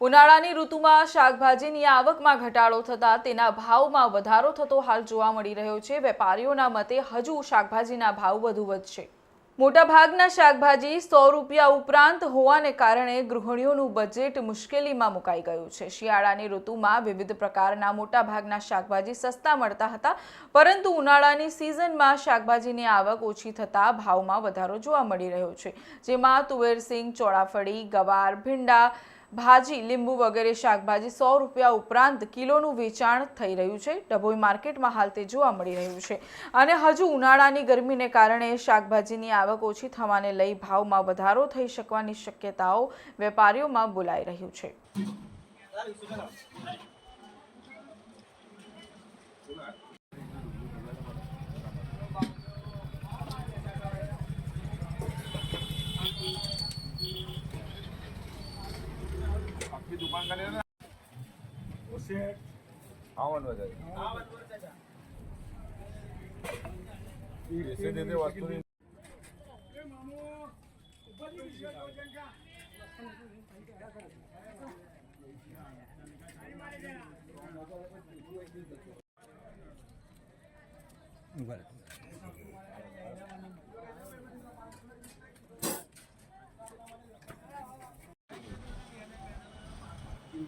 ઉનાળાની ઋતુમાં શાકભાજીની આવકમાં ઘટાડો થતાં તેના ભાવમાં વધારો થતો હાલ જોવા મળી રહ્યો છે. વેપારીઓના મતે હજુ શાકભાજીના ભાવ વધુ વધશે. મોટાભાગના શાકભાજી સો રૂપિયા ઉપરાંત હોવાને કારણે ગૃહિણીઓનું બજેટ મુશ્કેલીમાં મુકાઈ ગયું છે. શિયાળાની ઋતુમાં વિવિધ પ્રકારના મોટાભાગના શાકભાજી સસ્તા મળતા હતા, પરંતુ ઉનાળાની સિઝનમાં શાકભાજીની આવક ઓછી થતાં ભાવમાં વધારો જોવા મળી રહ્યો છે. જેમાં તુવેરસિંગ ચોળાફળી, ગવાર, ભીંડા ભાજી, લીંબુ વગેરે શાકભાજી સો રૂપિયા ઉપરાંત કિલોનું વેચાણ થઈ રહ્યું છે. ડભોઈ માર્કેટમાં હાલ તે જોવા મળી રહ્યું છે. અને હજુ ઉનાળાની ગરમીને કારણે શાકભાજીની આવક ઓછી થવાને લઈ ભાવમાં વધારો થઈ શકવાની શક્યતાઓ વેપારીઓમાં બોલાઈ રહ્યું છે. आपकी दुकान का लेना उससे आवन बजाय ऐसे देते वस्तु नहीं